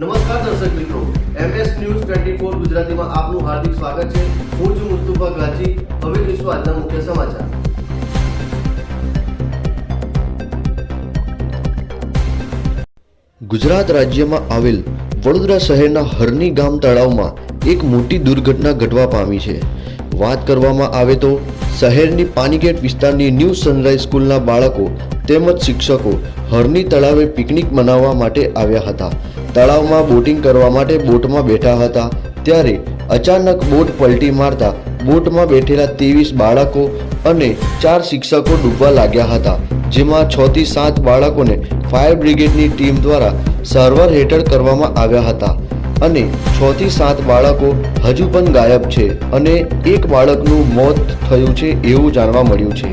નમસ્કાર દર્શક મિત્રો એમએસ ન્યૂઝ ટ્વેન્ટી ફોર ગુજરાતીમાં આપનું હાર્દિક સ્વાગત છે. હું છું મુસ્તુફા ગાજી હવે જોઈશું આજના મુખ્ય સમાચાર. ગુજરાત રાજ્યમાં આવેલ વડોદરા શહેરના હરની ગામ તળાવમાં એક મોટી દુર્ઘટના ઘટવા પામી છે. વાત કરવામાં આવે તો શહેરની પાનીગેટ વિસ્તારની ન્યૂ સનરાઈઝ સ્કૂલના બાળકો તેમજ શિક્ષકો હરની તળાવે પિકનિક મનાવવા માટે આવ્યા હતા. તળાવમાં બોટિંગ કરવા માટે બોટમાં બેઠા હતા. ત્યારે અચાનક બોટ પલટી મારતા બોટમાં બેઠેલા ત્રેવીસ બાળકો અને ચાર શિક્ષકો ડૂબવા લાગ્યા હતા, જેમાં છ થી સાત બાળકોને ફાયર બ્રિગેડની ટીમ દ્વારા સારવાર હેઠળ કરવામાં આવ્યા હતા. અને છ થી સાત બાળકો હજુ પણ ગાયબ છે અને એક બાળકનું મોત થયું છે એવું જાણવા મળ્યું છે.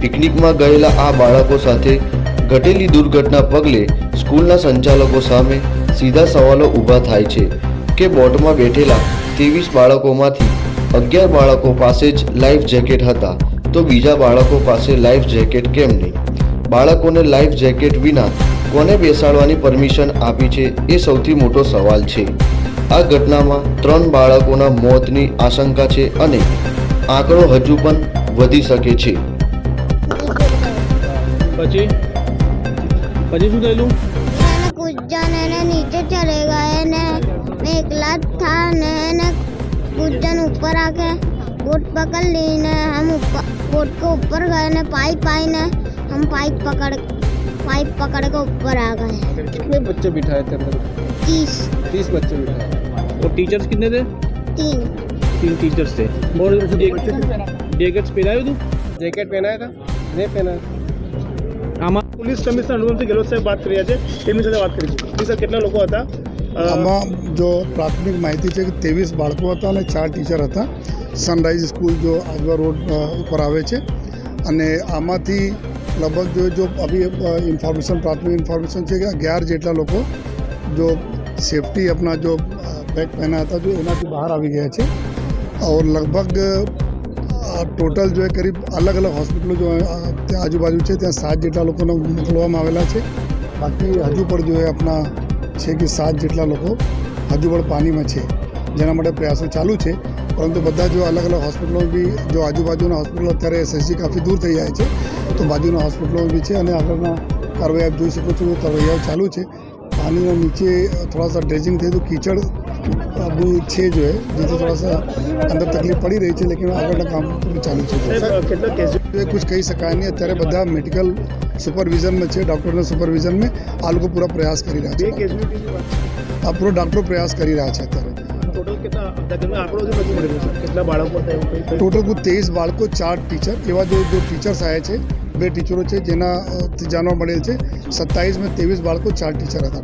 પિકનિકમાં ગયેલા આ બાળકો સાથે ઘટેલી દુર્ઘટના પગલે સ્કૂલના સંચાલકો સામે સીધા સવાલો ઊભા થાય છે કે બોટમાં બેઠેલા ત્રેવીસ બાળકોમાંથી અગિયાર બાળકો પાસે જ લાઈફ જેકેટ હતા તો બીજા બાળકો પાસે લાઈફ જેકેટ કેમ નહીં? બાળકોને લાઈફ જેકેટ વિના કોને બેસાડવાની પરમિશન આપી છે એ સૌથી મોટો સવાલ છે આ ઘટનામાં ત્રણ બાળકોના મોતની આશંકા છે અને આંકડો હજુ પણ વધી શકે છે પછી પછી શું થયેલું मैंने कुछ जन है ना नीचे चले गए ने मैं एकला था ने ने कुछ जन ऊपर आके बोट पकड़ ली ने हम ऊपर बोट के ऊपर गए ने पाइप आई ने हम पाइप पकड़ पाइप पकड़ के ऊपर आ गए कितने बच्चे बिठाए थे अंदर तीस तीस बच्चे बिठाए और टीचर्स कितने थे तीन तीन टीचर्स थे और जैकेट्स पहनाए તું જેકેટ પહેરાયા હતા નહીં પહેરાયા આમાં પોલીસ કમિશનર અનુપમસિંહ ગેહલોત સાહેબ વાત કરી રહ્યા છે તેમની સાથે વાત કરીશું જી સર કેટલા લોકો હતા અ, આમાં જો પ્રાથમિક માહિતી છે કે ત્રેવીસ બાળકો હતા અને ચાર ટીચર હતા સનરાઈઝ સ્કૂલ જો આજવા રોડ અ, ઉપર આવે છે અને આમાંથી લગભગ જો જો અભી ઇન્ફોર્મેશન પ્રાથમિક ઇન્ફોર્મેશન છે કે અગિયાર જેટલા લોકો જો સેફટી આપના જો બેગ પહેના હતા, જો એનાથી બહાર આવી ગયા છે. ઓર લગભગ ટોટલ જો એ કરીબ અલગ અલગ હોસ્પિટલો જો ત્યાં આજુબાજુ છે, ત્યાં સાત જેટલા લોકોને મોકલવામાં આવેલા છે. બાકી હજુ પણ જો એ આપણા છે કે સાત જેટલા લોકો હજુ પણ પાણીમાં છે. जेना प्रयास चालू है परंतु बदा जो अलग अलग हॉस्पिटलों भी जो आजूबाजू हॉस्पिटल अत्य एस काफ़ी दूर थी जाए तो बाजू हॉस्पिटलों भी है आगे तरवै आप जी सको तरवैयाओ चालू है पानी नीचे थोड़ा सा ड्रेजिंग थे तो कीचड़ भी है जो है जिससे थोड़ा सा अंदर तकलीफ़ पड़ी रही है लेकिन आगे काम चालू है कुछ कही सकता नहीं अत्य बदा मेडिकल सुपरविजन में है डॉक्टर सुपरविजन में आ लोग पूरा प्रयास कर रहा है पूरा डॉक्टर प्रयास कर रहा है अत्य કેટલા આંકડો હજુ નથી મળી સર કેટલા બાળકો હતા એવું કંઈ? ટોટલ કુલ ત્રેવીસ બાળકો ચાર ટીચર એવા જે જો ટીચર્સ આવ્યા છે બે ટીચરો છે જેના જાણવા મળેલ છે સત્તાવીસમાં ત્રેવીસ બાળકો ચાર ટીચર હતા.